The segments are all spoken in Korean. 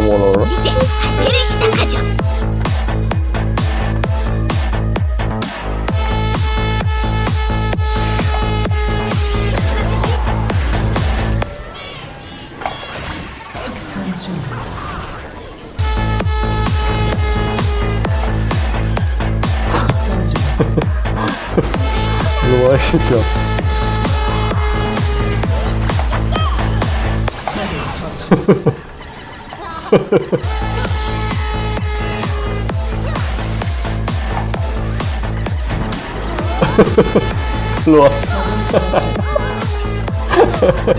넘어가라. 이제 파티를 시작하죠. 일로 와, 이 새끼야.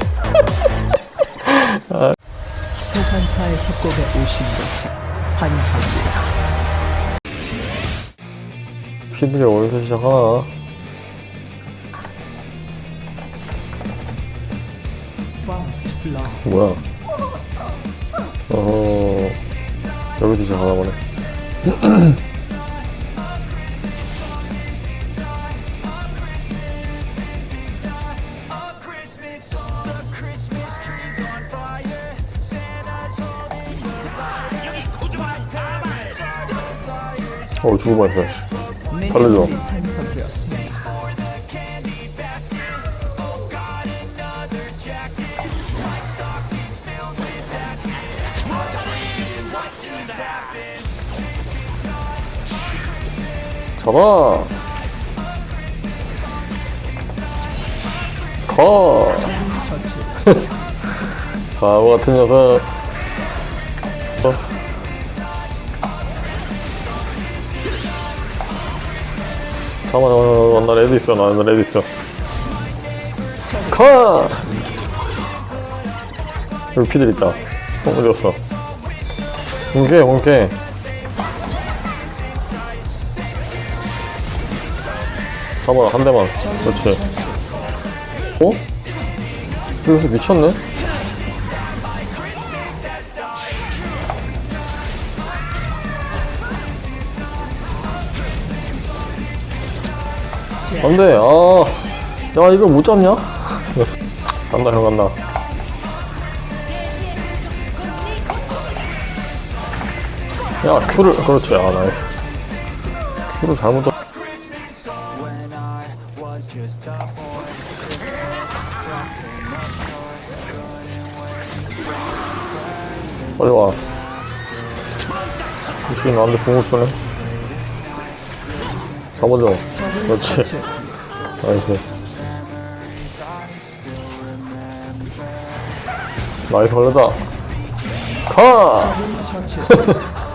일로 와. 소환사의 협곡에 오신 것을 환영합니다. 피들이 어디서 시작하나? First blood. 뭐야? 어, 여기서 시작하나 보네. 어, 죽을 뻔했어. 씨. 살려줘. 잡아! 컷! 처치했습니다. 바보 같은 녀석. 어. 잠깐만, 잠깐만, 나 레드 있어, 나, 나 레드 있어. 컷! 여기 피들 있다. 어, 어디 갔어? 공개, 공개. 잡아라, 한 대만. 그렇지. 어? 여기서 미쳤네? 안 돼, 아. 야, 이걸 못 잡냐? 간다, 형 간다. 야, 큐를, 그렇지, 아, 나이스. 큐를 잘못 던 빨리 와. 혹시 나한테 공을 쏘네? 잡아줘. 그렇지. 나이스. 나이스 걸렸다. 카!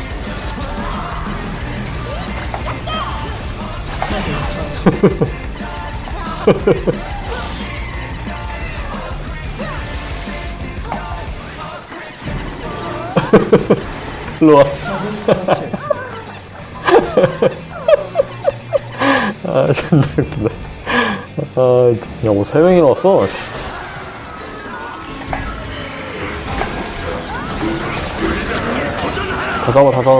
일로 와, 이 새끼야. 일로 와. 처치했습니다. 아, 존나 웃기다. 아, 야, 뭐, 세 명이나 왔어? 씨. 다 잡아, 다잡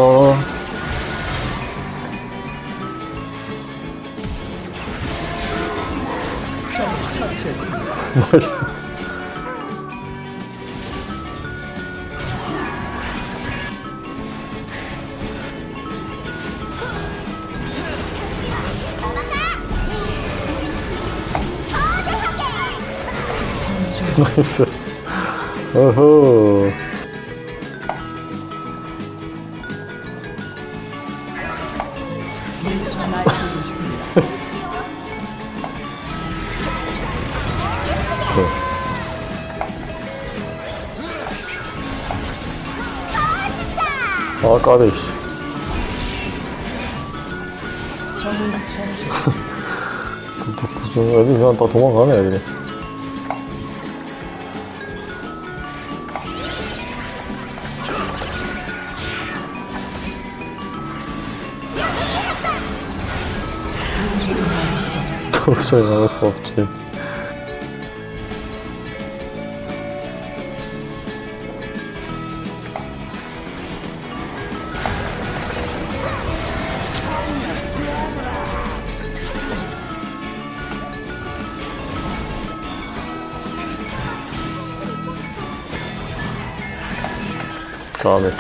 나이스. 나이스. 어허. 아 까비 씨. 지금 애들이 그냥 다 도망가네 애들이 도저히 나갈 수 없지 다음에.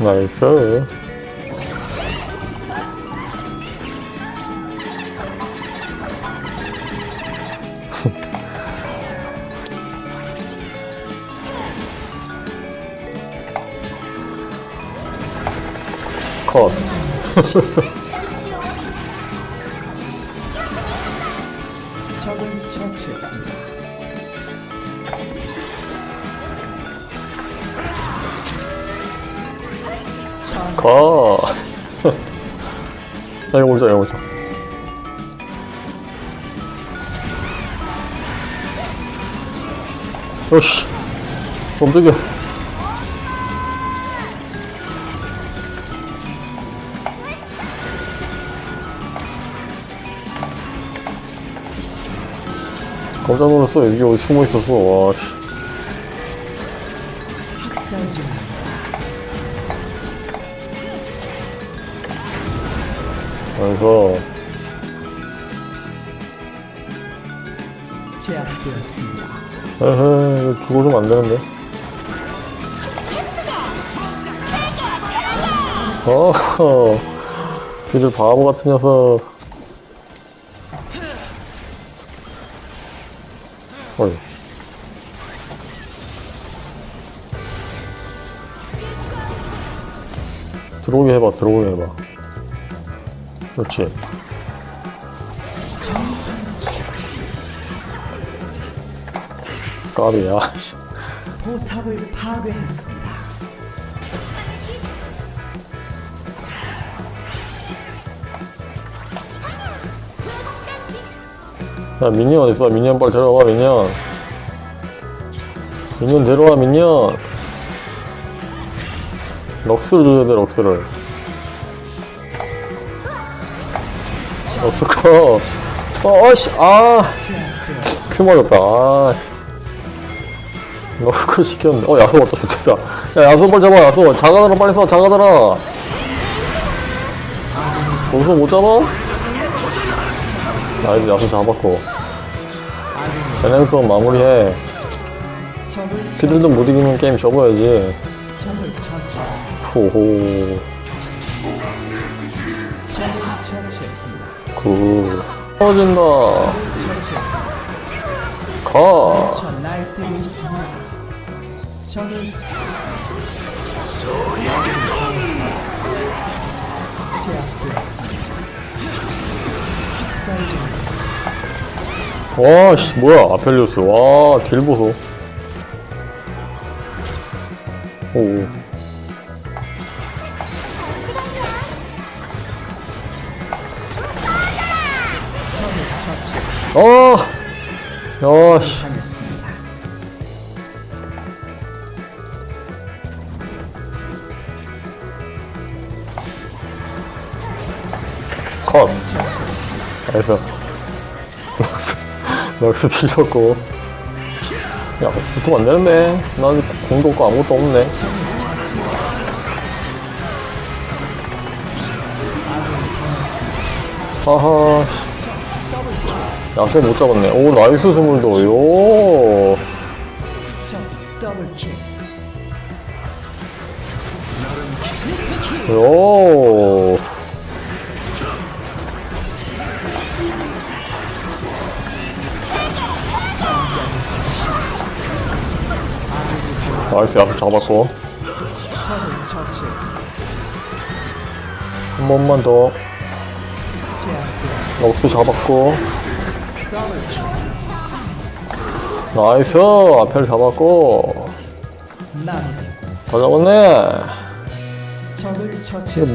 나이스 컷 적을 처치했습니다. 가. 자, 이거 보자, 이거 보자. 어씨. 깜짝이야. 깜짝 놀랐어. 여기 어디 숨어 있었어. 와, 씨. 학살 중 그래서, 제압되었습니다. 에헤, 이거 죽어주면 안 되는데. 어허, 이들 바보 같은 녀석. 어이. 들어오게 해봐, 들어오게 해봐. 그렇지. 까비야. 씨. 포탑을 파괴했습니다. 야, 미니언 어딨어? 미니언 빨리 데려와, 미니언. 미니언 데려와, 미니언. 럭스를 줘야 돼, 럭스를. 럭스 커. 어, 어씨, 아. 제압되었습니다. 큐 맞았다, 아. 럭스 시켰는데. 어, 야수 왔다, 좋겠다. 야, 야수 빨리 잡아, 야수. 자가더라, 빨리 써, 자가더라. 거기서 못 잡아? 나이스, 야수 잡았고. 걔네들 마무리해. 적을 피들도 못 이기면 게임 접어야지. 호호. 굿. 처치했습니다. 가. 제압되었습니다. 학살 중 와, 씨, 뭐야. 아펠리오스. 와, 길 보소. 오. 아! 야, 씨. 컷. 나이스. 럭스, 럭스 뒤졌고. 야, 붙으면 안 되는데. 나 아직 공도 없고 아무것도 없네. 씨. 야세 못 잡았네. 오, 나이스 스물도. 요. 요. 나이스 야수 잡았고. 한 번만 더. 럭스 잡았고. 나이스 앞에를 잡았고. 다 잡았네.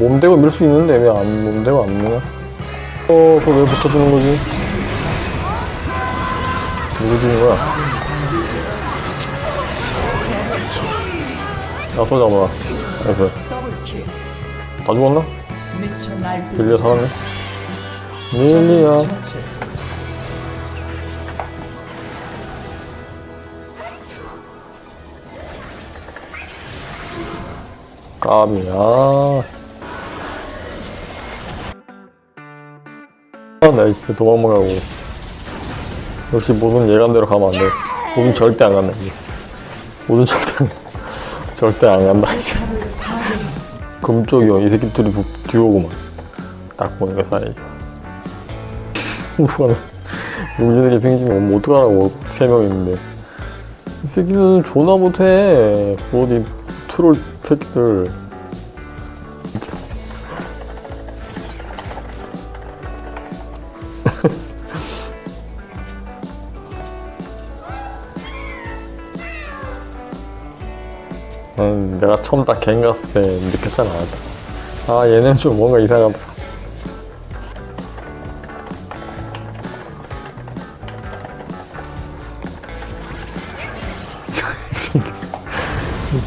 몸대고 밀 수 있는데 왜 안 몸대고 안 미나 어 그거 왜 붙어주는 거지 누구 죽인 거야? 야, 쏘 잡아라. 나이스. 다 죽었나? 릴리아 살았네. 처치했습니다. 까미야. 아, 나이스. 도망만 가고. 역시 모든 예감대로 가면 안 돼. 모든 절대 안 간다. 모든 절대 안, 절대 안 간다, 이제. 금쪽이요. 이 새끼 둘이 부- 듀오구만. 딱 보니까 사이. 우와. 용진에게 팽지면 오면 어떡하라고. 세 명 있는데. 이 새끼는 존나 못해. 어디 트롤 새끼들. 처음 딱갱 갔을 때 느꼈잖아. 아, 얘는 좀 뭔가 이상하다.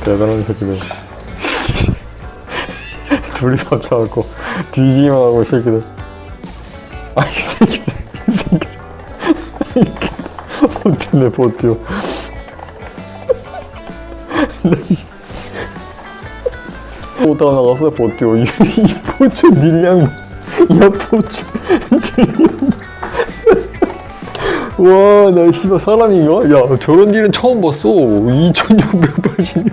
대단한 새끼들. 둘이 잡혀갖고 뒤지기만 하고 이 새끼들. 아, 이 새끼들. 이 새끼들. 버티네, 버텨. 오다가 나갔어 보tiu 이, 이 보tiu 딜량 야 보tiu 딜량. 와 나 씨발 사람인가? 야 저런 딜은 처음 봤어. 2686